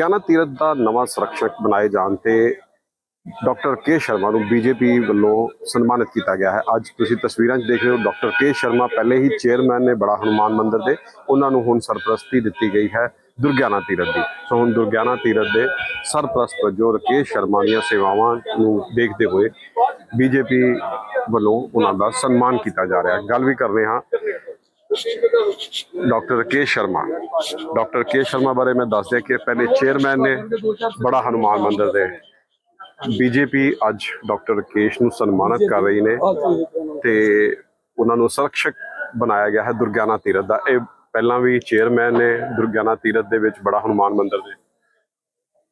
ਦੁਰਗਿਆਨਾ ਤੀਰਥ ਦਾ ਨਵਾਂ ਸੰਰਖਸ਼ਕ ਬਣਾਏ ਜਾਣ ਤੇ ਡਾਕਟਰ ਕੇ ਸ਼ਰਮਾ ਨੂੰ ਬੀਜੇਪੀ ਵੱਲੋਂ ਸਨਮਾਨਿਤ ਕੀਤਾ ਗਿਆ ਹੈ। ਅੱਜ ਤੁਸੀਂ ਤਸਵੀਰਾਂ 'ਚ ਦੇਖ ਰਹੇ ਹੋ, ਡਾਕਟਰ ਕੇ ਸ਼ਰਮਾ ਪਹਿਲੇ ਹੀ ਚੇਅਰਮੈਨ ਨੇ ਬੜਾ ਹਨੂਮਾਨ ਮੰਦਿਰ ਦੇ, ਉਹਨਾਂ ਨੂੰ ਹੁਣ ਸਰਪ੍ਰਸਤੀ ਦਿੱਤੀ ਗਈ ਹੈ ਦੁਰਗਿਆਨਾ ਤੀਰਥ ਦੀ। ਸੋ ਹੁਣ ਦੁਰਗਿਆਨਾ ਤੀਰਥ ਦੇ ਸਰਪ੍ਰਸਤ ਵਜੋਂ ਰਕੇਸ਼ ਸ਼ਰਮਾ ਦੀਆਂ ਸੇਵਾਵਾਂ ਨੂੰ ਦੇਖਦੇ ਹੋਏ ਬੀਜੇਪੀ ਵੱਲੋਂ ਉਹਨਾਂ ਦਾ ਸਨਮਾਨ ਕੀਤਾ ਜਾ ਰਿਹਾ ਹੈ। ਗੱਲ ਵੀ ਕਰ ਰਹੇ ਹਾਂ doctor K Sharma. Doctor K Sharma ਬਾਰੇ ਮੈਂ ਦੱਸ ਦਿਆਂ ਕਿ ਪਹਿਲੇ ਚੇਅਰਮੈਨ ਨੇ ਬੜਾ ਹਨੂਮਾਨ ਮੰਦਿਰ ਦੇ ਬੀਜੇਪੀ ਅੱਜ ਡਾਕਟਰ ਰਕੇਸ਼ ਨੂੰ ਸਨਮਾਨਿਤ ਕਰ ਰਹੀ ਨੇ ਤੇ ਉਹਨਾਂ ਨੂੰ ਸੰਰਖਸ਼ਕ ਬਣਾਇਆ ਗਿਆ ਹੈ ਦੁਰਗਿਆਨਾ ਤੀਰਥ ਦਾ। ਇਹ ਪਹਿਲਾਂ ਵੀ ਚੇਅਰਮੈਨ ਨੇ ਦੁਰਗਿਆਨਾ ਤੀਰਥ ਦੇ ਵਿੱਚ ਬੜਾ ਹਨੂਮਾਨ ਮੰਦਿਰ ਦੇ।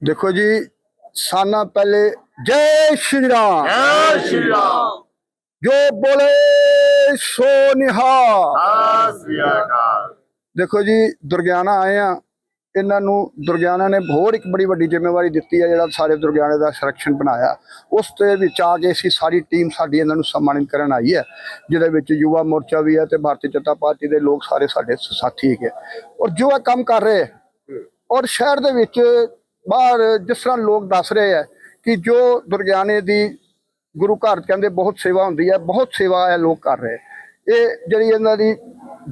ਦੇਖੋ ਜੀ ਸਾਨਾ ਪਹਿਲੇ ਜੈ ਸ਼੍ਰੀ ਰਾਮ। ਜੈ ਸ਼੍ਰੀ ਰਾਮ। ਜੋ ਬੋਲੇ ਸੋ ਨਿਹਾਲ। ਸਤਿ ਸ੍ਰੀ ਅਕਾਲ। ਦੇਖੋ ਜੀ ਦੁਰਗਿਆਨਾ ਆਏ ਆ। ਇਹਨਾਂ ਨੂੰ ਦੁਰਗਿਆਨਾ ਨੇ ਹੋਰ ਇੱਕ ਬੜੀ ਵੱਡੀ ਜ਼ਿੰਮੇਵਾਰੀ ਦਿੱਤੀ ਹੈ ਜਿਹੜਾ ਸਾਰੇ ਦੁਰਗਿਆਨੇ ਦਾ ਸੰਰਕਸ਼ਣ ਬਣਾਇਆ। ਉਸ ਦੇ ਵਿੱਚ ਆ ਕੇ ਅਸੀਂ ਸਾਰੀ ਟੀਮ ਸਾਡੀ ਇਹਨਾਂ ਨੂੰ ਸਨਮਾਨਿਤ ਕਰਨ ਆਈ ਹੈ ਜਿਹਦੇ ਵਿੱਚ ਯੁਵਾ ਮੋਰਚਾ ਵੀ ਹੈ ਤੇ ਭਾਰਤੀ ਜਨਤਾ ਪਾਰਟੀ ਦੇ ਲੋਕ ਸਾਰੇ ਸਾਡੇ ਸਾਥੀ ਹੈਗੇ ਔਰ ਜੋ ਇਹ ਕੰਮ ਕਰ ਰਹੇ ਔਰ ਸ਼ਹਿਰ ਦੇ ਵਿੱਚ ਬਾਹਰ ਜਿਸ ਤਰ੍ਹਾਂ ਲੋਕ ਦੱਸ ਰਹੇ ਹੈ ਕਿ ਜੋ ਦੁਰਗਿਆਨੇ ਦੀ ਗੁਰੂ ਘਰ ਕਹਿੰਦੇ ਬਹੁਤ ਸੇਵਾ ਹੁੰਦੀ ਹੈ, ਬਹੁਤ ਸੇਵਾ ਇਹ ਲੋਕ ਕਰ ਰਹੇ। ਇਹ ਜਿਹੜੀ ਇਹਨਾਂ ਦੀ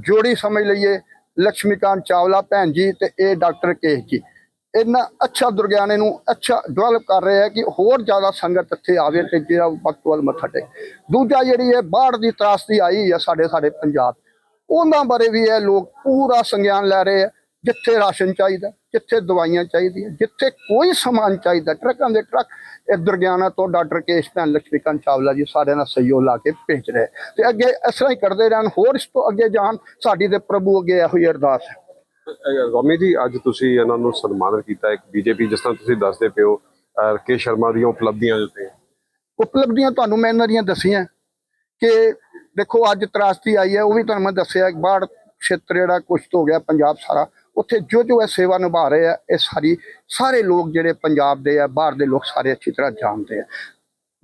ਜੋੜੀ ਸਮਝ ਲਈਏ ਲక్ష్ਮੀਕਾਂਤ ਚਾਵਲਾ ਭੈਣ ਜੀ ਤੇ ਇਹ ਡਾਕਟਰ ਕੇਸ਼ ਜੀ। ਇਹਨਾਂ ਅੱਛਾ ਦੁਰਗਿਆਨੇ ਨੂੰ ਅੱਛਾ ਡਿਵੈਲਪ ਕਰ ਰਹੇ ਹੈ ਕਿ ਹੋਰ ਜ਼ਿਆਦਾ ਸੰਗਤ ਇੱਥੇ ਆਵੇ ਤੇ ਜਿਹੜਾ ਵਕਤ ਵੱਲ ਮੱਥਾ ਟੇਕ। ਦੂਜਾ ਜਿਹੜੀ ਹੈ ਬਾੜ ਦੀ ਤਰਾਸਦੀ ਆਈ ਹੈ ਸਾਡੇ ਸਾਡੇ ਪੰਜਾਬ। ਉਹਨਾਂ ਬਾਰੇ ਵੀ ਇਹ ਲੋਕ ਪੂਰਾ ਸੰਗਿਆਨ ਲੈ ਰਹੇ ਹੈ। ਜਿੱਥੇ ਰਾਸ਼ਨ ਚਾਹੀਦਾ ਜਿੱਥੇ ਦਵਾਈਆਂ ਚਾਹੀਦੀਆਂ ਜਿੱਥੇ ਕੋਈ ਸਮਾਨ ਚਾਹੀਦਾ ਟਰੱਕਾਂ ਦੇ ਟਰੱਕ। ਇਹ ਦੁਰਗਿਆਨਾ ਤੋਂ ਡਾਕਟਰ ਕੇਸ਼ ਭੈਣ ਲక్ష్ਮੀਕਾਂਤ ਚਾਵਲਾ ਜੀ ਸਾਰਿਆਂ ਨਾਲ ਸਹਿਯੋਗ ਲਾ ਕੇ ਭੇਜ ਰਹੇ। ਤੇ ਅੱਗੇ ਇਸ ਤਰ੍ਹਾਂ ਹੀ ਕਰਦੇ ਰਹਿਣ ਹੋਰ ਇਸ ਤੋਂ ਅੱਗੇ ਜਾਣ ਸਾਡੀ ਤੇ ਪ੍ਰਭੂ ਅੱਗੇ ਇਹੋ ਹੀ ਅਰਦਾਸ ਹੈ। ਰੋਮੀ ਜੀ ਅੱਜ ਤੁਸੀਂ ਇਹਨਾਂ ਨੂੰ ਸਨਮਾਨਿਤ ਕੀਤਾ ਇੱਕ ਬੀਜੇਪੀ ਜਿਸ ਤਰ੍ਹਾਂ ਤੁਸੀਂ ਦੱਸਦੇ ਪਿਓ ਰਕੇਸ਼ ਸ਼ਰਮਾ ਦੀਆਂ ਉਪਲਬਧੀਆਂ ਉੱਤੇ। ਉਪਲਬਧੀਆਂ ਤੁਹਾਨੂੰ ਮੈਂ ਇਹਨਾਂ ਦੀਆਂ ਦੱਸੀਆਂ ਕਿ ਦੇਖੋ ਅੱਜ ਤਰਾਸਦੀ ਆਈ ਹੈ ਉਹ ਵੀ ਤੁਹਾਨੂੰ ਮੈਂ ਦੱਸਿਆ ਬਾੜ ਖੇਤਰ ਜਿਹੜਾ ਕੁਸ਼ਤ ਹੋ ਗਿਆ ਪੰਜਾਬ ਸਾਰਾ। ਉੱਥੇ ਜੋ ਜੋ ਇਹ ਸੇਵਾ ਨਿਭਾ ਰਹੇ ਆ, ਇਹ ਸਾਰੀ, ਸਾਰੇ ਲੋਕ ਜਿਹੜੇ ਪੰਜਾਬ ਦੇ ਆ, ਬਾਹਰ ਦੇ ਲੋਕ ਸਾਰੇ ਅੱਛੀ ਤਰ੍ਹਾਂ ਜਾਣਦੇ ਆ।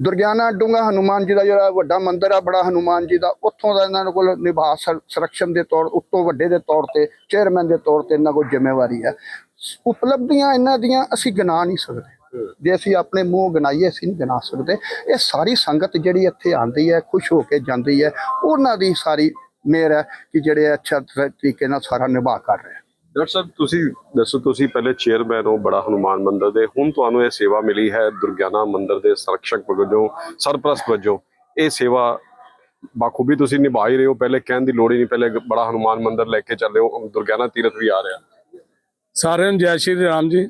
ਦੁਰਗਿਆਨਾ ਡੂੰਗਾ ਹਨੂਮਾਨ ਜੀ ਦਾ ਜਿਹੜਾ ਵੱਡਾ ਮੰਦਿਰ ਆ, ਬੜਾ ਹਨੂਮਾਨ ਜੀ ਦਾ, ਉੱਥੋਂ ਦਾ ਇਹਨਾਂ ਕੋਲ ਨਿਭਾ ਸਰ- ਸੰਰਕਸ਼ਣ ਦੇ ਤੌਰ, ਉੱਤੋਂ ਵੱਡੇ ਦੇ ਤੌਰ ਤੇ, ਚੇਅਰਮੈਨ ਦੇ ਤੌਰ ਤੇ ਇਹਨਾਂ ਕੋਲ ਜ਼ਿੰਮੇਵਾਰੀ ਹੈ ਉਪਲਬਧੀਆਂ ਇਹਨਾਂ ਦੀਆਂ ਅਸੀਂ ਗਿਣਾ ਨਹੀਂ ਸਕਦੇ। ਜੇ ਅਸੀਂ ਆਪਣੇ ਮੂੰਹ ਗਿਣਾਈਏ, ਅਸੀਂ ਨਹੀਂ ਗਿਣਾ ਸਕਦੇ। ਇਹ ਸਾਰੀ ਸੰਗਤ ਜਿਹੜੀ ਇੱਥੇ ਆਂਦੀ ਹੈ, ਖੁਸ਼ ਹੋ ਕੇ ਜਾਂਦੀ ਹੈ, ਉਹਨਾਂ ਦੀ ਸਾਰੀ ਮਿਹਰ ਹੈ ਕਿ ਜਿਹੜੇ ਅੱਛਾ ਤਰੀਕੇ ਨਾਲ ਸਾਰਾ ਨਿਭਾ ਕਰ ਰਹੇ ਡਾਕਟਰ ਸਾਹਿਬ, ਤੁਸੀਂ ਦੱਸੋ, ਤੁਸੀਂ ਪਹਿਲੇ ਚੇਅਰਮੈਨ ਹੋ, ਬੜਾ ਹਨੂਮਾਨ ਮੰਦਿਰ ਦੇ। ਹੁਣ ਤੁਹਾਨੂੰ ਇਹ ਸੇਵਾ ਮਿਲੀ ਹੈ ਦੁਰਗਿਆਨਾ ਮੰਦਿਰ ਦੇ ਸੰਰਖਸ਼ਕ ਵਜੋਂ, ਸਰਪ੍ਰਸਤ ਵਜੋਂ। ਇਹ ਸੇਵਾ ਬਾਖੂਬੀ ਤੁਸੀਂ ਨਿਭਾ ਹੀ ਰਹੇ ਹੋ। ਪਹਿਲੇ ਕਹਿਣ ਦੀ ਲੋੜ ਹੀ ਨਹੀਂ, ਪਹਿਲੇ ਬੜਾ ਹਨੂਮਾਨ ਮੰਦਿਰ ਲੈ ਕੇ ਚੱਲੇ ਹੋ। ਦੁਰਗਿਆਨਾ ਤੀਰਥ ਵੀ ਆ ਰਿਹਾ। ਸਾਰਿਆਂ ਨੂੰ ਜੈ ਸ਼੍ਰੀ ਰਾਮ ਜੀ।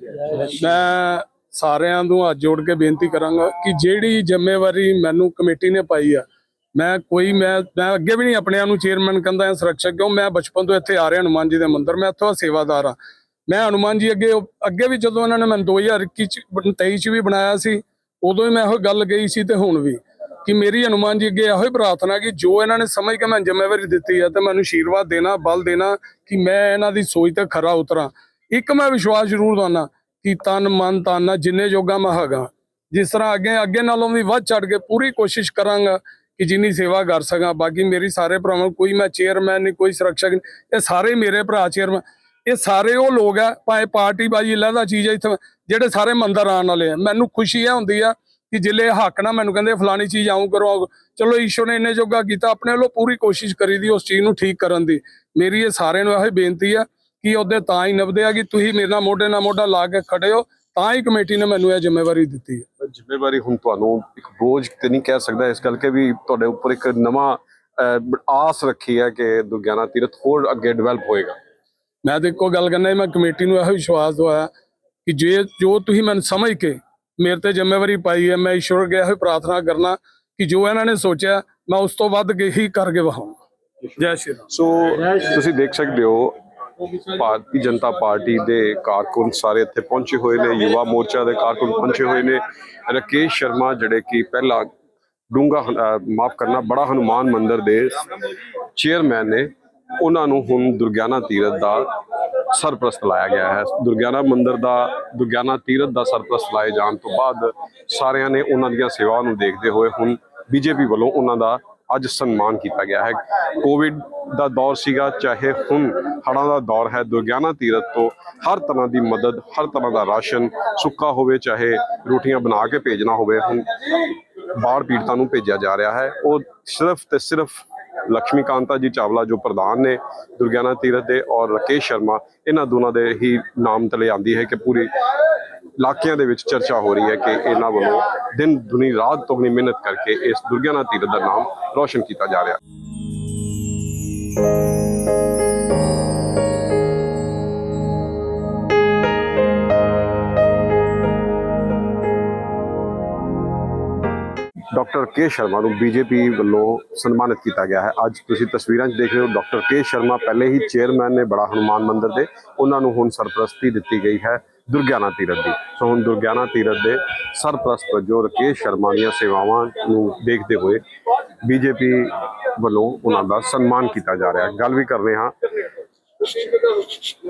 ਮੈਂ ਸਾਰਿਆਂ ਨੂੰ ਹੱਥ ਜੋੜ ਕੇ ਬੇਨਤੀ ਕਰਾਂਗਾ ਕਿ ਜਿਹੜੀ ਜ਼ਿੰਮੇਵਾਰੀ ਮੈਨੂੰ ਕਮੇਟੀ ਨੇ ਪਾਈ ਆ ਮੈਂ ਕੋਈ, ਮੈਂ ਮੈਂ ਅੱਗੇ ਵੀ ਨਹੀਂ ਆਪਣੇ ਆਪ ਨੂੰ ਚੇਅਰਮੈਨ ਕਹਿੰਦਾ ਹਾਂ ਸੁਰੱਖਿਅਕ ਕਿਉਂ ਮੈਂ ਬਚਪਨ ਤੋਂ ਇੱਥੇ ਆ ਰਿਹਾ ਹਨੂਮਾਨ ਜੀ ਦੇ ਮੰਦਿਰ, ਮੈਂ ਇੱਥੋਂ ਦਾ ਸੇਵਾਦਾਰ ਆ ਮੈਂ ਹਨੂਮਾਨ ਜੀ ਅੱਗੇ ਅੱਗੇ ਵੀ ਜਦੋਂ ਇਹਨਾਂ ਨੇ ਮੈਨੂੰ 2021 ਚ 23 ਚ ਵੀ ਬਣਾਇਆ ਸੀ, ਉਦੋਂ ਹੀ ਮੈਂ ਇਹੋ ਗੱਲ ਗਈ ਸੀ ਤੇ ਹੁਣ ਵੀ, ਕਿ ਮੇਰੀ ਹਨੂਮਾਨ ਜੀ ਅੱਗੇ ਇਹੋ ਹੀ ਪ੍ਰਾਰਥਨਾ ਕਿ ਜੋ ਇਹਨਾਂ ਨੇ ਸਮਝ ਕੇ ਮੈਨੂੰ ਜ਼ਿੰਮੇਵਾਰੀ ਦਿੱਤੀ ਹੈ ਤੇ ਮੈਨੂੰ ਆਸ਼ੀਰਵਾਦ ਦੇਣਾ, ਬਲ ਦੇਣਾ ਕਿ ਮੈਂ ਇਹਨਾਂ ਦੀ ਸੋਚ ਤੇ ਖਰਾ ਉਤਰਾਂ। ਇੱਕ ਮੈਂ ਵਿਸ਼ਵਾਸ ਜ਼ਰੂਰ ਦਵਾਨਾ ਕਿ ਤਨ, ਮਨ, ਤਨ ਜਿੰਨੇ ਜੋਗਾ ਮੈਂ ਹੈਗਾ, ਜਿਸ ਤਰ੍ਹਾਂ ਅੱਗੇ ਅੱਗੇ ਨਾਲੋਂ ਵੀ ਵੱਧ ਚੜ ਕੇ ਪੂਰੀ ਕੋਸ਼ਿਸ਼ ਕਰਾਂਗਾ ਕਿ ਜਿੰਨੀ ਸੇਵਾ ਕਰ ਸਕਾਂ, ਬਾਕੀ ਮੇਰੀ ਸਾਰੇ ਭਰਾਵਾਂ ਨੂੰ ਕੋਈ ਮੈਂ ਚੇਅਰਮੈਨ ਨਹੀਂ, ਕੋਈ ਸੁਰੱਖਿਅਕ ਨਹੀਂ, ਇਹ ਸਾਰੇ ਮੇਰੇ ਭਰਾ ਚੇਅਰਮੈਨ ਇਹ ਸਾਰੇ ਉਹ ਲੋਕ ਆ, ਭਾਵੇਂ ਪਾਰਟੀ ਬਾਜੀ ਲਹਿਦਾ ਚੀਜ਼ ਹੈ ਇੱਥੇ, ਜਿਹੜੇ ਸਾਰੇ ਮੰਦਰ ਆਉਣ ਵਾਲੇ ਆ। ਮੈਨੂੰ ਖੁਸ਼ੀ ਇਹ ਹੁੰਦੀ ਆ ਕਿ ਜਿਲੇ ਹੱਕ ਨਾ ਮੈਨੂੰ ਕਹਿੰਦੇ, ਫਲਾਣੀ ਚੀਜ਼ ਆਉਂ ਕਰੋ ਚਲੋ ਈਸ਼ੋ ਨੇ ਇੰਨੇ ਜੋਗਾ ਕੀਤਾ, ਆਪਣੇ ਵੱਲੋਂ ਪੂਰੀ ਕੋਸ਼ਿਸ਼ ਕਰੀ ਦੀ, ਉਸ ਚੀਜ਼ ਨੂੰ ਠੀਕ ਕਰਨ ਦੀ। ਮੇਰੀ ਇਹ ਸਾਰਿਆਂ ਨੂੰ ਇਹੋ ਹੀ ਬੇਨਤੀ ਆ ਕਿ ਉਹਦੇ ਤਾਂ ਹੀ ਨਿਭਦੇ ਆ ਕਿ ਤੁਸੀਂ ਮੇਰੇ ਨਾਲ ਮੋਢੇ ਨਾਲ ਮੋਢਾ ਲਾ ਕੇ ਖੜੇ ਹੋ। ਤਾਂ ਹੀ ਕਮੇਟੀ ਨੇ ਮੈਨੂੰ ਇਹ ਜ਼ਿੰਮੇਵਾਰੀ ਦਿੱਤੀ ਹੈ। ਜ਼ਿੰਮੇਵਾਰੀ ਹੁਣ ਤੁਹਾਨੂੰ ਇੱਕ ਬੋਝ ਤੇ ਨਹੀਂ ਕਹਿ ਸਕਦਾ ਇਸ ਕਰਕੇ ਵੀ ਤੁਹਾਡੇ ਉੱਪਰ ਇੱਕ ਨਵਾਂ ਆਸ ਰੱਖੀ ਹੈ ਕਿ ਦੁਰਗਿਆਨਾ ਤੀਰਥ ਹੋਰ ਅੱਗੇ ਡਿਵੈਲਪ ਹੋਏਗਾ। ਮੈਂ ਤੇ ਇੱਕੋ ਗੱਲ ਕਰਨਾ ਮੈਂ ਕਮੇਟੀ ਨੂੰ ਇਹੋ ਵਿਸ਼ਵਾਸ ਦਵਾਇਆ ਕਿ ਜੇ ਜੋ ਤੁਸੀਂ ਮੈਨੂੰ ਸਮਝ ਕੇ ਮੇਰੇ ਤੇ ਜ਼ਿੰਮੇਵਾਰੀ ਪਾਈ ਹੈ ਮੈਂ ਈਸ਼ਵਰ ਅੱਗੇ ਇਹੋ ਪ੍ਰਾਰਥਨਾ ਕਰਨਾ ਕਿ ਜੋ ਇਹਨਾਂ ਨੇ ਸੋਚਿਆ ਮੈਂ ਉਸ ਤੋਂ ਵੱਧ ਕੇ ਹੀ ਕਰਕੇ ਵਹਾਉਂਗਾ ਜੈ ਸ਼੍ਰੀ ਰਾਮ। ਸੋ ਤੁਸੀਂ ਦੇਖ ਸਕਦੇ ਹੋ ਭਾਰਤੀ ਜਨਤਾ ਪਾਰਟੀ ਦੇ ਕਾਰਕੁਨ ਸਾਰੇ ਇੱਥੇ ਪਹੁੰਚੇ ਹੋਏ ਨੇ, ਯੁਵਾ ਮੋਰਚਾ ਦੇ ਕਾਰਕੁਨ ਪਹੁੰਚੇ ਹੋਏ ਨੇ। ਰਕੇਸ਼ ਸ਼ਰਮਾ ਜਿਹੜੇ ਕਿ ਪਹਿਲਾਂ ਡੂੰਗਾ ਮਾਫ ਕਰਨਾ, ਬੜਾ ਹਨੂਮਾਨ ਮੰਦਿਰ ਦੇ ਚੇਅਰਮੈਨ ਨੇ, ਉਹਨਾਂ ਨੂੰ ਹੁਣ ਦੁਰਗਿਆਨਾ ਤੀਰਥ ਦਾ ਸਰਪ੍ਰਸਤ ਲਾਇਆ ਗਿਆ ਹੈ। ਦੁਰਗਿਆਨਾ ਮੰਦਿਰ ਦਾ, ਦੁਰਗਿਆਨਾ ਤੀਰਥ ਦਾ ਸਰਪ੍ਰਸਤ ਲਾਏ ਜਾਣ ਤੋਂ ਬਾਅਦ ਸਾਰਿਆਂ ਨੇ ਉਹਨਾਂ ਦੀਆਂ ਸੇਵਾਵਾਂ ਨੂੰ ਦੇਖਦੇ ਹੋਏ ਹੁਣ ਬੀਜੇਪੀ ਵੱਲੋਂ ਉਹਨਾਂ ਦਾ ਅੱਜ ਸਨਮਾਨ ਕੀਤਾ ਗਿਆ ਹੈ। ਕੋਵਿਡ ਦਾ ਦੌਰ ਸੀਗਾ, ਚਾਹੇ ਹੁਣ ਹੜ੍ਹਾਂ ਦਾ ਦੌਰ ਹੈ, ਦੁਰਗਿਆਨਾ ਤੀਰਥ ਤੋਂ ਹਰ ਤਰ੍ਹਾਂ ਦੀ ਮਦਦ, ਹਰ ਤਰ੍ਹਾਂ ਦਾ ਰਾਸ਼ਨ ਸੁੱਕਾ ਹੋਵੇ, ਚਾਹੇ ਰੋਟੀਆਂ ਬਣਾ ਕੇ ਭੇਜਣਾ ਹੋਵੇ, ਹੁਣ ਬਾਹਰ ਪੀੜਤਾਂ ਨੂੰ ਭੇਜਿਆ ਜਾ ਰਿਹਾ ਹੈ। ਉਹ ਸਿਰਫ ਤੇ ਸਿਰਫ ਲక్ష్ਮੀ ਕਾਂਤਾ ਜੀ ਚਾਵਲਾ ਜੋ ਪ੍ਰਧਾਨ ਨੇ ਦੁਰਗਿਆਨਾ ਤੀਰਥ ਦੇ ਔਰ ਰਕੇਸ਼ ਸ਼ਰਮਾ, ਇਹਨਾਂ ਦੋਨਾਂ ਦੇ ਹੀ ਨਾਮ ਤਲੇ ਆਂਦੀ ਹੈ ਕਿ ਪੂਰੀ ਇਲਾਕਿਆਂ ਦੇ ਵਿੱਚ ਚਰਚਾ ਹੋ ਰਹੀ ਹੈ ਕਿ ਇਹਨਾਂ ਵੱਲੋਂ ਦਿਨ ਦੁਨੀ ਰਾਤ ਤੋਂ ਮਿਹਨਤ ਕਰਕੇ ਇਸ ਦੁਰਗਿਆਨਾ ਤੀਰਥ ਦਾ ਨਾਮ ਰੋਸ਼ਨ ਕੀਤਾ ਜਾ ਰਿਹਾ। ਹੈ ਡਾਕਟਰ ਕੇ ਸ਼ਰਮਾ ਨੂੰ ਬੀਜੇਪੀ ਵੱਲੋਂ ਸਨਮਾਨਿਤ ਕੀਤਾ ਗਿਆ ਹੈ। ਅੱਜ ਤੁਸੀਂ ਤਸਵੀਰਾਂ 'ਚ ਦੇਖ ਰਹੇ ਹੋ, ਡਾਕਟਰ ਕੇ ਸ਼ਰਮਾ ਪਹਿਲੇ ਹੀ ਚੇਅਰਮੈਨ ਨੇ ਬੜਾ ਹਨੂਮਾਨ ਮੰਦਿਰ ਦੇ, ਉਹਨਾਂ ਨੂੰ ਹੁਣ ਸਰਪ੍ਰਸਤੀ ਦਿੱਤੀ ਗਈ ਹੈ। ਦੁਰਗਿਆਨਾ ਤੀਰਥ ਦੀ। ਸੋ ਹੁਣ ਦੁਰਗਿਆਨਾ ਤੀਰਥ ਦੇ ਸਰਪ੍ਰਸਤ ਵਜੋਂ ਰਕੇਸ਼ ਸ਼ਰਮਾ ਦੀਆਂ ਸੇਵਾਵਾਂ ਨੂੰ ਦੇਖਦੇ ਹੋਏ ਬੀਜੇਪੀ ਵੱਲੋਂ ਉਹਨਾਂ ਦਾ ਸਨਮਾਨ ਕੀਤਾ ਜਾ ਰਿਹਾ। ਹੈ ਗੱਲ ਵੀ ਕਰ ਰਹੇ ਹਾਂ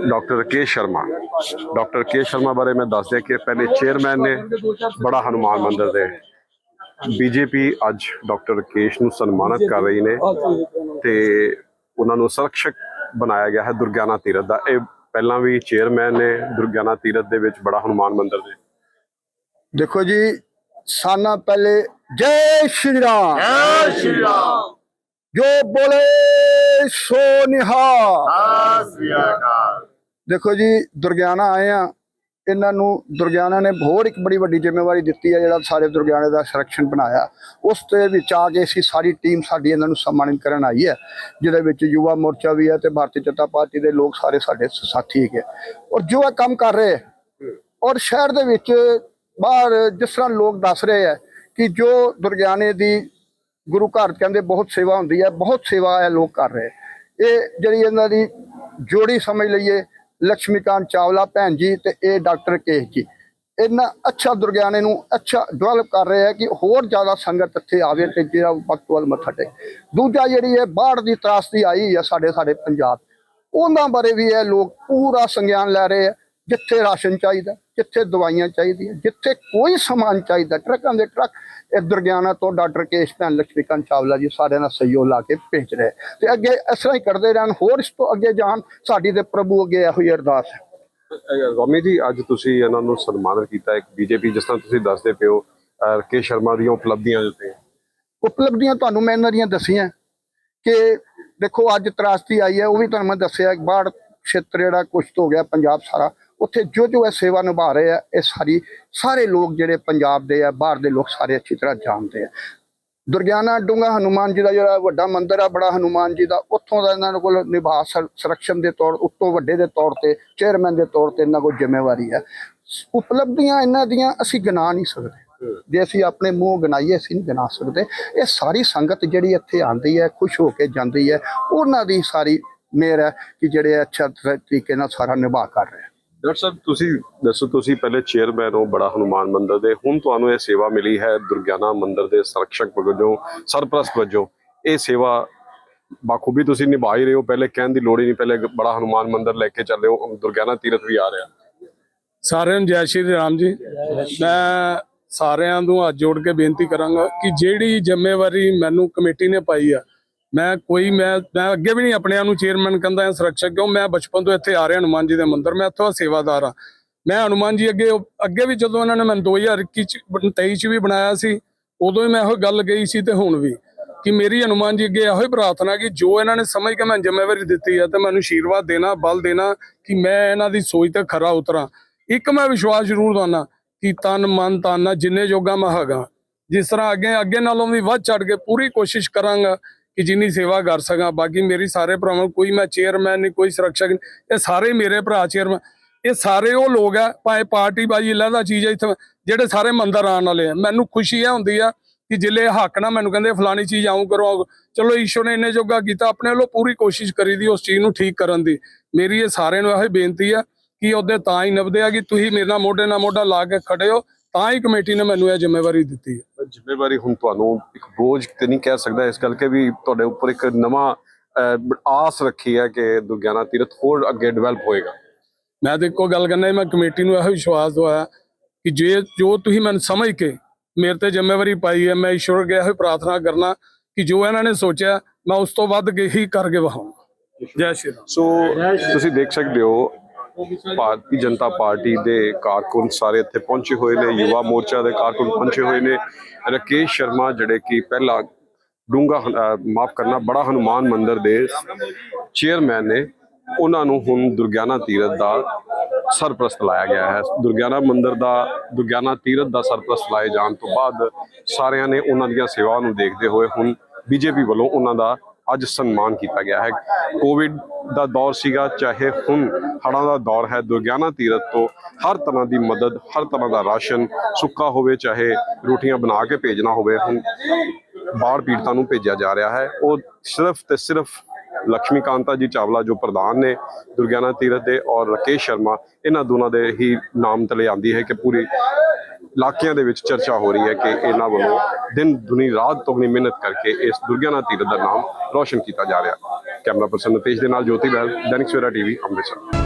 doctor K Sharma. Doctor K Sharma ਬਾਰੇ ਮੈਂ ਦੱਸ ਦਿਆਂ ਕਿ ਪਹਿਲੇ ਚੇਅਰਮੈਨ ਨੇ ਬੜਾ ਹਨੂਮਾਨ ਮੰਦਿਰ ਦੇ ਬੀਜੇਪੀ ਅੱਜ ਡਾਕਟਰ ਕੇਸ਼ ਨੂੰ ਸਨਮਾਨਿਤ ਕਰ ਰਹੀ ਨੇ ਤੇ ਉਹਨਾਂ ਨੂੰ ਸੰਰਕਸ਼ਕ ਬਣਾਇਆ ਗਿਆ ਹੈ ਦੁਰਗਿਆਨਾ ਤੀਰਥ ਦਾ। ਇਹ ਪਹਿਲਾਂ ਵੀ ਚੇਅਰਮੈਨ ਨੇ ਦੁਰਗਿਆਨਾ ਤੀਰਥ ਦੇ ਵਿੱਚ ਬੜਾ ਹਨੂਮਾਨ ਮੰਦਿਰ ਦੇ। ਦੇਖੋ ਜੀ ਸਾਨਾ ਪਹਿਲੇ ਜੈ ਸ਼੍ਰੀ ਰਾਮ। ਜੈ ਸ਼੍ਰੀ ਰਾਮ। ਜੋ ਬੋਲੇ ਸੋ ਨਿਹਾਲ। ਸਤਿ ਸ੍ਰੀ ਦੇਖੋ ਜੀ ਦੁਰਗਿਆਨਾ ਆਏ ਆ ਇਹਨਾਂ ਨੂੰ ਦੁਰਗਿਆਨਾ ਨੇ ਹੋਰ ਇੱਕ ਬੜੀ ਵੱਡੀ ਜ਼ਿੰਮੇਵਾਰੀ ਦਿੱਤੀ ਹੈ, ਜਿਹੜਾ ਸਾਰੇ ਦੁਰਗਿਆਨੇ ਦਾ ਸੰਰਕਸ਼ਣ ਬਣਾਇਆ। ਉਸ ਦੇ ਵਿੱਚ ਆ ਕੇ ਅਸੀਂ ਸਾਰੀ ਟੀਮ ਸਾਡੀ ਇਹਨਾਂ ਨੂੰ ਸਨਮਾਨਿਤ ਕਰਨ ਆਈ ਹੈ, ਜਿਹਦੇ ਵਿੱਚ ਯੁਵਾ ਮੋਰਚਾ ਵੀ ਹੈ ਤੇ ਭਾਰਤੀ ਜਨਤਾ ਪਾਰਟੀ ਦੇ ਲੋਕ ਸਾਰੇ ਸਾਡੇ ਸਾਥੀ ਹੈਗੇ ਔਰ ਜੋ ਇਹ ਕੰਮ ਕਰ ਰਹੇ ਹੈ ਔਰ ਸ਼ਹਿਰ ਦੇ ਵਿੱਚ ਬਾਹਰ ਜਿਸ ਤਰ੍ਹਾਂ ਲੋਕ ਦੱਸ ਰਹੇ ਹੈ ਕਿ ਜੋ ਦੁਰਗਿਆਨੇ ਦੀ ਗੁਰੂ ਘਰ ਕਹਿੰਦੇ ਬਹੁਤ ਸੇਵਾ ਹੁੰਦੀ ਹੈ, ਬਹੁਤ ਸੇਵਾ ਹੈ ਲੋਕ ਕਰ ਰਹੇ ਇਹ ਜਿਹੜੀ ਇਹਨਾਂ ਦੀ ਜੋੜੀ ਸਮਝ ਲਈਏ ਲక్ష్ਮੀਕਾਂਤ ਚਾਵਲਾ ਭੈਣ ਜੀ ਤੇ ਇਹ ਡਾਕਟਰ ਕੇਸ਼ ਜੀ। ਇਹਨਾਂ ਅੱਛਾ ਦੁਰਗਿਆਨੇ ਨੂੰ ਅੱਛਾ ਡਿਵੈਲਪ ਕਰ ਰਹੇ ਹੈ ਕਿ ਹੋਰ ਜ਼ਿਆਦਾ ਸੰਗਤ ਇੱਥੇ ਆਵੇ ਤੇ ਜਿਹੜਾ ਵਕਤ ਵੱਲ ਮੱਥਾ ਟੇਕ। ਦੂਜਾ ਜਿਹੜੀ ਹੈ ਬਾੜ ਦੀ ਤਰਾਸਦੀ ਆਈ ਹੈ ਸਾਡੇ ਸਾਡੇ ਪੰਜਾਬ। ਉਹਨਾਂ ਬਾਰੇ ਵੀ ਇਹ ਲੋਕ ਪੂਰਾ ਸੰਗਿਆਨ ਲੈ ਰਹੇ ਹੈ ਜਿੱਥੇ ਰਾਸ਼ਨ ਚਾਹੀਦਾ ਜਿੱਥੇ ਦਵਾਈਆਂ ਚਾਹੀਦੀਆਂ ਜਿੱਥੇ ਕੋਈ ਸਮਾਨ ਚਾਹੀਦਾ ਟਰੱਕਾਂ ਦੇ ਟਰੱਕ ਇਹ ਦੁਰਗਿਆਨਾ ਤੋਂ ਡਾਕਟਰ ਕੇਸ਼ ਭੈਣ ਲక్ష్ਮੀਕਾਂਤ ਚਾਵਲਾ ਜੀ ਸਾਰਿਆਂ ਨਾਲ ਸਹਿਯੋਗ ਲਾ ਕੇ ਭੇਜ ਰਹੇ ਤੇ ਅੱਗੇ ਇਸ ਤਰ੍ਹਾਂ ਹੀ ਕਰਦੇ ਰਹਿਣ ਹੋਰ ਇਸ ਤੋਂ ਅੱਗੇ ਜਾਣ ਸਾਡੀ ਤੇ ਪ੍ਰਭੂ ਅੱਗੇ ਇਹੋ ਹੀ ਅਰਦਾਸ ਹੈ। ਗੋਮੀ ਜੀ ਅੱਜ ਤੁਸੀਂ ਇਹਨਾਂ ਨੂੰ ਸਨਮਾਨਿਤ ਕੀਤਾ ਇੱਕ ਬੀਜੇਪੀ ਜਿਸ ਤਰ੍ਹਾਂ ਤੁਸੀਂ ਦੱਸਦੇ ਪਿਓ ਕੇ ਸ਼ਰਮਾ ਦੀਆਂ ਉਪਲਬਧੀਆਂ ਦੇ ਉੱਤੇ। ਉਪਲਬਧੀਆਂ ਤੁਹਾਨੂੰ ਮੈਂ ਇਹਨਾਂ ਦੀਆਂ ਦੱਸੀਆਂ ਕਿ ਦੇਖੋ ਅੱਜ ਤਰਾਸਦੀ ਆਈ ਹੈ ਉਹ ਵੀ ਤੁਹਾਨੂੰ ਮੈਂ ਦੱਸਿਆ ਬਾੜ ਖੇਤਰ ਜਿਹੜਾ ਕੁਸ਼ਤ ਹੋ ਗਿਆ ਪੰਜਾਬ ਸਾਰਾ ਉੱਥੇ ਜੋ ਜੋ ਇਹ ਸੇਵਾ ਨਿਭਾ ਰਹੇ ਆ ਇਹ ਸਾਰੀ ਸਾਰੇ ਲੋਕ ਜਿਹੜੇ ਪੰਜਾਬ ਦੇ ਆ ਬਾਹਰ ਦੇ ਲੋਕ ਸਾਰੇ ਅੱਛੀ ਤਰ੍ਹਾਂ ਜਾਣਦੇ ਆ। ਦੁਰਗਿਆਨਾ ਡੂੰਗਾ ਹਨੂਮਾਨ ਜੀ ਦਾ ਜਿਹੜਾ ਵੱਡਾ ਮੰਦਿਰ ਆ ਬੜਾ ਹਨੂਮਾਨ ਜੀ ਦਾ ਉੱਥੋਂ ਦਾ ਇਹਨਾਂ ਕੋਲ ਨਿਭਾ ਸਰ- ਸੰਰਕਸ਼ਣ ਦੇ ਤੌਰ ਉੱਤੋਂ ਵੱਡੇ ਦੇ ਤੌਰ ਤੇ ਚੇਅਰਮੈਨ ਦੇ ਤੌਰ ਤੇ ਇਹਨਾਂ ਕੋਲ ਜ਼ਿੰਮੇਵਾਰੀ ਹੈ ਉਪਲਬਧੀਆਂ ਇਹਨਾਂ ਦੀਆਂ ਅਸੀਂ ਗਿਣਾ ਨਹੀਂ ਸਕਦੇ। ਜੇ ਅਸੀਂ ਆਪਣੇ ਮੂੰਹ ਗਿਣਾਈਏ ਅਸੀਂ ਨਹੀਂ ਗਿਣਾ ਸਕਦੇ। ਇਹ ਸਾਰੀ ਸੰਗਤ ਜਿਹੜੀ ਇੱਥੇ ਆਂਦੀ ਹੈ ਖੁਸ਼ ਹੋ ਕੇ ਜਾਂਦੀ ਹੈ ਉਹਨਾਂ ਦੀ ਸਾਰੀ ਮਿਹਰ ਹੈ ਕਿ ਜਿਹੜੇ ਅੱਛਾ ਤਰੀਕੇ ਨਾਲ ਸਾਰਾ ਨਿਭਾ ਕਰ ਰਹੇ ਡਾਕਟਰ ਸਾਹਿਬ, ਤੁਸੀਂ ਦੱਸੋ, ਤੁਸੀਂ ਪਹਿਲੇ ਚੇਅਰਮੈਨ ਹੋ, ਬੜਾ ਹਨੂਮਾਨ ਮੰਦਿਰ ਦੇ। ਹੁਣ ਤੁਹਾਨੂੰ ਇਹ ਸੇਵਾ ਮਿਲੀ ਹੈ ਦੁਰਗਿਆਨਾ ਮੰਦਿਰ ਦੇ ਸੰਰਕਸ਼ਕ ਵਜੋਂ, ਸਰਪ੍ਰਸਤ ਵਜੋਂ। ਇਹ ਸੇਵਾ ਬਾਖੂਬੀ ਤੁਸੀਂ ਨਿਭਾ ਹੀ ਰਹੇ ਹੋ। ਪਹਿਲੇ ਕਹਿਣ ਦੀ ਲੋੜ ਹੀ ਨਹੀਂ, ਪਹਿਲੇ ਬੜਾ ਹਨੂਮਾਨ ਮੰਦਿਰ ਲੈ ਕੇ ਚੱਲੇ ਹੋ। ਦੁਰਗਿਆਨਾ ਤੀਰਥ ਵੀ ਆ ਰਿਹਾ। ਸਾਰਿਆਂ ਨੂੰ ਜੈ ਸ਼੍ਰੀ ਰਾਮ ਜੀ। ਮੈਂ ਸਾਰਿਆਂ ਨੂੰ ਹੱਥ ਜੋੜ ਕੇ ਬੇਨਤੀ ਕਰਾਂਗਾ ਕਿ ਜਿਹੜੀ ਜ਼ਿੰਮੇਵਾਰੀ ਮੈਨੂੰ ਕਮੇਟੀ ਨੇ ਪਾਈ ਆ ਮੈਂ ਕੋਈ, ਮੈਂ ਮੈਂ ਅੱਗੇ ਵੀ ਨਹੀਂ ਆਪਣੇ ਆਪ ਨੂੰ ਚੇਅਰਮੈਨ ਕਹਿੰਦਾ ਹਾਂ ਸੁਰੱਖਿਅਕ ਕਿਉਂ ਮੈਂ ਬਚਪਨ ਤੋਂ ਇੱਥੇ ਆ ਰਿਹਾ ਹਨੂਮਾਨ ਜੀ ਦੇ ਮੰਦਿਰ, ਮੈਂ ਇੱਥੋਂ ਦਾ ਸੇਵਾਦਾਰ ਆ ਮੈਂ ਹਨੂਮਾਨ ਜੀ ਅੱਗੇ ਅੱਗੇ ਵੀ ਜਦੋਂ ਇਹਨਾਂ ਨੇ ਮੈਨੂੰ 2021 ਚ 23 ਚ ਵੀ ਬਣਾਇਆ ਸੀ, ਉਦੋਂ ਹੀ ਮੈਂ ਇਹੋ ਗੱਲ ਗਈ ਸੀ ਤੇ ਹੁਣ ਵੀ ਕਿ ਮੇਰੀ ਹਨੂਮਾਨ ਜੀ ਅੱਗੇ ਇਹੋ ਹੀ ਪ੍ਰਾਰਥਨਾ ਕਿ ਜੋ ਇਹਨਾਂ ਨੇ ਸਮਝ ਕੇ ਮੈਨੂੰ ਜ਼ਿੰਮੇਵਾਰੀ ਦਿੱਤੀ ਹੈ ਤੇ ਮੈਨੂੰ ਆਸ਼ੀਰਵਾਦ ਦੇਣਾ, ਬਲ ਦੇਣਾ ਕਿ ਮੈਂ ਇਹਨਾਂ ਦੀ ਸੋਚ ਤੇ ਖਰਾ ਉਤਰਾਂ। ਇੱਕ ਮੈਂ ਵਿਸ਼ਵਾਸ ਜ਼ਰੂਰ ਦਵਾਨਾ ਕਿ ਤਨ, ਮਨ, ਤਨ ਜਿੰਨੇ ਜੋਗਾ ਮੈਂ ਹੈਗਾ। ਜਿਸ ਤਰ੍ਹਾਂ ਅੱਗੇ ਅੱਗੇ ਨਾਲੋਂ ਵੀ ਵੱਧ ਚੜ ਕੇ ਪੂਰੀ ਕੋਸ਼ਿਸ਼ ਕਰਾਂਗਾ ਕਿ ਜਿੰਨੀ ਸੇਵਾ ਕਰ ਸਕਾਂ, ਬਾਕੀ ਮੇਰੀ ਸਾਰੇ ਭਰਾਵਾਂ ਨੂੰ ਕੋਈ ਮੈਂ ਚੇਅਰਮੈਨ ਨਹੀਂ, ਕੋਈ ਸੁਰੱਖਿਅਕ ਨਹੀਂ, ਇਹ ਸਾਰੇ ਮੇਰੇ ਭਰਾ ਚੇਅਰਮੈਨ ਇਹ ਸਾਰੇ ਉਹ ਲੋਕ ਆ, ਭਾਵੇਂ ਪਾਰਟੀ ਬਾਜੀ ਲੈਦਾ ਚੀਜ਼ ਹੈ ਇੱਥੇ, ਜਿਹੜੇ ਸਾਰੇ ਮੰਦਰ ਆਉਣ ਵਾਲੇ ਆ। ਮੈਨੂੰ ਖੁਸ਼ੀ ਇਹ ਹੁੰਦੀ ਆ ਕਿ ਜ਼ਿਲ੍ਹੇ ਹੱਕ ਨਾ ਮੈਨੂੰ ਕਹਿੰਦੇ, ਫਲਾਣੀ ਚੀਜ਼ ਆਉਂ ਕਰੋ ਚਲੋ ਈਸ਼ੋ ਨੇ ਇੰਨੇ ਜੋਗਾ ਕੀਤਾ, ਆਪਣੇ ਵੱਲੋਂ ਪੂਰੀ ਕੋਸ਼ਿਸ਼ ਕਰੀ ਦੀ, ਉਸ ਚੀਜ਼ ਨੂੰ ਠੀਕ ਕਰਨ ਦੀ। ਮੇਰੀ ਇਹ ਸਾਰਿਆਂ ਨੂੰ ਇਹੋ ਹੀ ਬੇਨਤੀ ਆ ਕਿ ਉਹਦੇ ਤਾਂ ਹੀ ਨਿਭਦੇ ਆ ਕਿ ਤੁਸੀਂ ਮੇਰੇ ਨਾਲ ਮੋਢੇ ਨਾਲ ਮੋਢਾ ਲਾ ਕੇ ਖੜੇ ਹੋ। ਤਾਂ ਹੀ ਕਮੇਟੀ ਨੇ ਮੈਨੂੰ ਇਹ ਜ਼ਿੰਮੇਵਾਰੀ ਦਿੱਤੀ ਹੈ। ਜ਼ਿੰਮੇਵਾਰੀ ਹੁਣ ਤੁਹਾਨੂੰ ਇੱਕ ਬੋਝ ਤੇ ਨਹੀਂ ਕਹਿ ਸਕਦਾ ਇਸ ਕਰਕੇ ਵੀ ਤੁਹਾਡੇ ਉੱਪਰ ਇੱਕ ਨਵਾਂ ਆਸ ਰੱਖੀ ਹੈ ਕਿ ਦੁਰਗਿਆਨਾ ਤੀਰਥ ਹੋਰ ਅੱਗੇ ਡਿਵੈਲਪ ਹੋਏਗਾ। ਮੈਂ ਤੇ ਇੱਕੋ ਗੱਲ ਕਰਨਾ ਮੈਂ ਕਮੇਟੀ ਨੂੰ ਇਹੋ ਵਿਸ਼ਵਾਸ ਦਵਾਇਆ ਕਿ ਜੇ ਜੋ ਤੁਸੀਂ ਮੈਨੂੰ ਸਮਝ ਕੇ ਮੇਰੇ ਤੇ ਜ਼ਿੰਮੇਵਾਰੀ ਪਾਈ ਹੈ ਮੈਂ ਈਸ਼ਵਰ ਅੱਗੇ ਇਹੋ ਪ੍ਰਾਰਥਨਾ ਕਰਨਾ ਕਿ ਜੋ ਇਹਨਾਂ ਨੇ ਸੋਚਿਆ ਮੈਂ ਉਸ ਤੋਂ ਵੱਧ ਕੇ ਹੀ ਕਰਕੇ ਵਹਾਉਂ ਜੈ ਸ਼੍ਰੀ ਰਾਮ। ਸੋ ਤੁਸੀਂ ਦੇਖ ਸਕਦੇ ਹੋ ਭਾਰਤੀ ਜਨਤਾ ਪਾਰਟੀ ਦੇ ਕਾਰਕੁਨ ਸਾਰੇ ਇੱਥੇ ਪਹੁੰਚੇ ਹੋਏ ਨੇ, ਯੁਵਾ ਮੋਰਚਾ ਦੇ ਕਾਰਕੁਨ ਪਹੁੰਚੇ ਹੋਏ ਨੇ। ਰਕੇਸ਼ ਸ਼ਰਮਾ, ਜਿਹੜੇ ਕਿ ਪਹਿਲਾਂ ਡੂੰਗਾ ਮਾਫ ਕਰਨਾ, ਬੜਾ ਹਨੂਮਾਨ ਮੰਦਿਰ ਦੇ ਚੇਅਰਮੈਨ ਨੇ, ਉਹਨਾਂ ਨੂੰ ਹੁਣ ਦੁਰਗਿਆਨਾ ਤੀਰਥ ਦਾ ਸਰਪ੍ਰਸਤ ਲਾਇਆ ਗਿਆ ਹੈ। ਦੁਰਗਿਆਨਾ ਮੰਦਿਰ ਦਾ, ਦੁਰਗਿਆਨਾ ਤੀਰਥ ਦਾ ਸਰਪ੍ਰਸਤ ਲਾਏ ਜਾਣ ਤੋਂ ਬਾਅਦ ਸਾਰਿਆਂ ਨੇ ਉਹਨਾਂ ਦੀਆਂ ਸੇਵਾਵਾਂ ਨੂੰ ਦੇਖਦੇ ਹੋਏ ਹੁਣ ਬੀਜੇਪੀ ਵੱਲੋਂ ਉਹਨਾਂ ਦਾ ਅੱਜ ਸਨਮਾਨ ਕੀਤਾ ਗਿਆ ਹੈ। ਕੋਵਿਡ ਦਾ ਦੌਰ ਸੀਗਾ, ਚਾਹੇ ਹੁਣ ਹੜ੍ਹਾਂ ਦਾ ਦੌਰ ਹੈ, ਦੁਰਗਿਆਨਾ ਤੀਰਥ ਤੋਂ ਹਰ ਤਰ੍ਹਾਂ ਦੀ ਮਦਦ, ਹਰ ਤਰ੍ਹਾਂ ਦਾ ਰਾਸ਼ਨ ਸੁੱਕਾ ਹੋਵੇ, ਚਾਹੇ ਰੋਟੀਆਂ ਬਣਾ ਕੇ ਭੇਜਣਾ ਹੋਵੇ, ਹੁਣ ਬਾੜ ਪੀੜਤਾਂ ਨੂੰ ਭੇਜਿਆ ਜਾ ਰਿਹਾ ਹੈ। ਉਹ ਸਿਰਫ ਤੇ ਸਿਰਫ ਲక్ష్ਮੀ ਕਾਂਤਾ ਜੀ ਚਾਵਲਾ ਜੋ ਪ੍ਰਧਾਨ ਨੇ ਦੁਰਗਿਆਨਾ ਤੀਰਥ ਦੇ ਔਰ ਰਕੇਸ਼ ਸ਼ਰਮਾ, ਇਹਨਾਂ ਦੋਨਾਂ ਦੇ ਹੀ ਨਾਮ ਤਲੇ ਆਂਦੀ ਹੈ ਕਿ ਪੂਰੀ ਇਲਾਕਿਆਂ ਦੇ ਵਿੱਚ ਚਰਚਾ ਹੋ ਰਹੀ ਹੈ ਕਿ ਇਹਨਾਂ ਵੱਲੋਂ ਦਿਨ ਦੁਨੀ ਰਾਤ ਤੋਂ ਮਿਹਨਤ ਕਰਕੇ ਇਸ ਦੁਰਗਿਆਨਾ ਤੀਰਥ ਦਾ ਨਾਮ ਰੋਸ਼ਨ ਕੀਤਾ ਜਾ ਰਿਹਾ। ਕੈਮਰਾ ਪਰਸਨ ਨਤੇਸ਼ ਦੇ ਨਾਲ ਜੋਤੀ ਬਹਿਲ, ਦੈਨਿਕ ਸਵੇਰਾ ਟੀਵੀ, ਅੰਮ੍ਰਿਤਸਰ।